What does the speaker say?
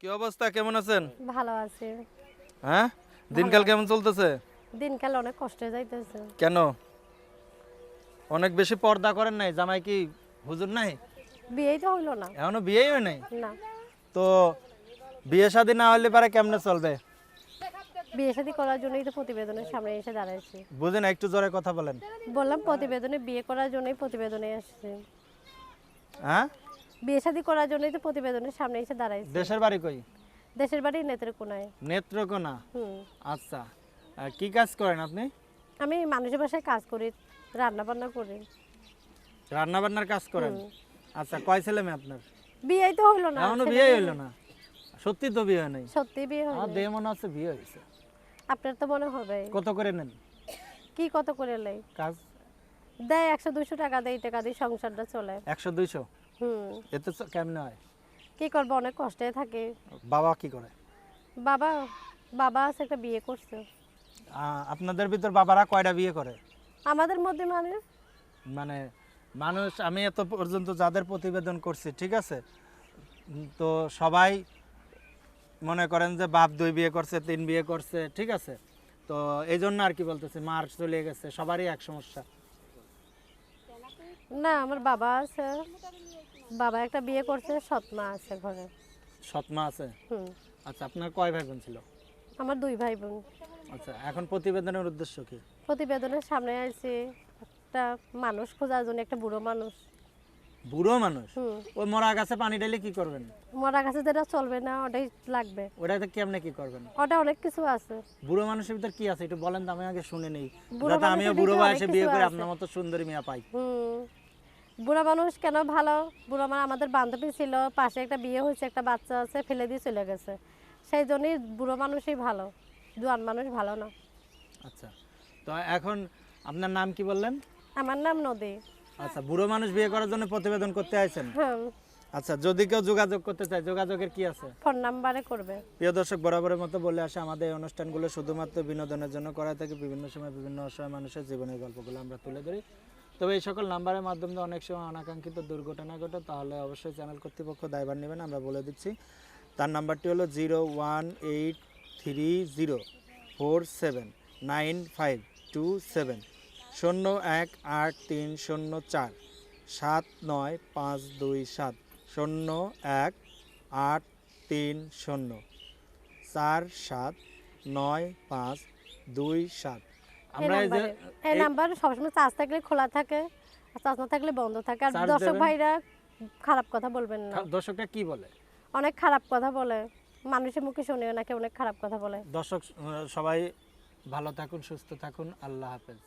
কি অবস্থা? কেমন আছেন? ভালো আছে। হ্যাঁ? দিনকাল কেমন চলতেছে? দিনকাল অনেক কষ্টে যাইতেছে। কেন? অনেক বেশি পর্দা করেন নাই? জামাই কি হুজুর নাই? বিয়েই তো হইল না। এখনও বিয়েই হয় নাই? না। তো বিয়ে শাদী না হলে পারে কেমনে চলবে? বিয়ে শাদী করার জন্যই তো প্রতিবেদনের সামনে এসে দাঁড়াইছি। বুঝেন একটু জোরে কথা বলেন। বললাম প্রতিবেদনে বিয়ে করার জন্যই প্রতিবেদনে আসছে। হ্যাঁ? বিয়ে শাদী করার জন্যই তো প্রতিবেদনের সামনে এসে দাঁড়াইছি। দেশের বাড়ি কই? দেশের বাড়ি নেত্রকোনায় নেত্রকোনা? হুম। আচ্ছা। আর কি কাজ করেন আপনি? আমি মানুষের বাসায় কাজ করি রান্না বান্না করি। রান্না বান্নার কাজ করেন? আচ্ছা কয় ছেলে মেয়ে আপনার? বিয়েই তো হলো না এখনও বিয়ে হইল না? সত্যি তো বিয়ে নাই? সত্যি বিয়ে আমার হয়নি দেহ মনে হচ্ছে বিয়ে হয়েছে আপনার তো মনে হবে। কত করে নেন? কি কত করে লাই কাজ? দেয় একশো দুশো টাকা দেয় এই টাকা দিয়ে সংসারটা চলে। একশো দুইশো? হুম এতে কেমনে হয়? কি করব অনেক কষ্টে থাকে। বাবা কি করে? বাবা বাবা আছে একটা বিয়ে করছে। আপনাদের ভিতর বাবারা কয়টা বিয়ে করে? আমাদের মধ্যে মানে? মানে মানুষ আমি এত পর্যন্ত যাদের প্রতিবেদন করছি ঠিক আছে? তো সবাই মনে করেন যে বাপ দুই বিয়ে করছে তিন বিয়ে করছে ঠিক আছে? তো এই জন্য আর কি বলতেছি মার চলে গেছে সবারই এক সমস্যা। না আমার বাবা আছে। বাবা একটা বিয়ে করছে সৎমা আছে ঘরে। সৎমা আছে? হুম। আচ্ছা আপনার কয় ভাই বোন ছিল? আমার দুই ভাই বোন আচ্ছা এখন প্রতিবেদনের উদ্দেশ্য কি? প্রতিবেদনের সামনে আসছে একটা মানুষ খোঁজার জন্য একটা বুড়ো মানুষ। বুড়ো মানুষ? হুম। ওই মরা গাছে পানি ঢেলে কি করবেন? মরা গাছে যেটা চলবে না ওটাই লাগবে। ওটাতে কেমনে কি করবেন? ওটা অনেক কিছু আছে। বুড়ো মানুষের ভিতর কি আছে? একটু বলেন তো আমি আগে শুনে নেই। বুড়ো যাতে আমিও মানুষের বুড়ো ভিতরে বয়সে বিয়ে কিছু করে আছে। আপনার মতো সুন্দরী মিয়া পাই। হুম। বুড়া মানুষ কেন ভালো? বুড়া মানুষ আমাদের বান্ধবী ছিল পাশে একটা বিয়ে হয়েছে একটা বাচ্চা আছে ফেলে দিয়ে চলে গেছে। সেই জন্যই বুড়ো মানুষই ভালো জোয়ান মানুষ ভালো না। আচ্ছা তো এখন আপনার নাম কি বললেন? আমার নাম নদী। আচ্ছা বুড়ো মানুষ বিয়ে করার জন্য প্রতিবেদন করতে আইছেন? হ্যাঁ। আচ্ছা যদি কেউ যোগাযোগ করতে চায় যোগাযোগের কি আছে? ফোন নাম্বারে করবে। প্রিয় দর্শক বরাবরের মতো বলে আসে আমাদের এই অনুষ্ঠানগুলো শুধুমাত্র বিনোদনের জন্য করা থাকে। বিভিন্ন সময় বিভিন্ন অসহায় মানুষের জীবনের গল্পগুলো আমরা তুলে ধরি। তবে এই সকল নাম্বারের মাধ্যমে অনেক সময় অনাকাঙ্ক্ষিত দুর্ঘটনা ঘটে, তাহলে অবশ্যই চ্যানেল কর্তৃপক্ষ দায়ভার নেবেন, আমরা বলে দিচ্ছি। তার নাম্বারটি হলো zero one eight three zero four seven nine five two seven, শূন্য এক আট তিন শূন্য চার, সাত নয় পাঁচ দুই সাত, শূন্য এক আট তিন শূন্য, চার সাত নয় পাঁচ দুই সাত। আমরা এই যে এই নাম্বার সবসময় চার্জ থাকলে খোলা থাকে চার্জ না থাকলে বন্ধ থাকে। আর দর্শক ভাইরা খারাপ কথা বলবেন না। দর্শকরা কি বলে? অনেক খারাপ কথা বলে। মানুষের মুখে শুনেও নাকি অনেক খারাপ কথা বলে। দর্শক সবাই ভালো থাকুন সুস্থ থাকুন। আল্লাহ হাফেজ।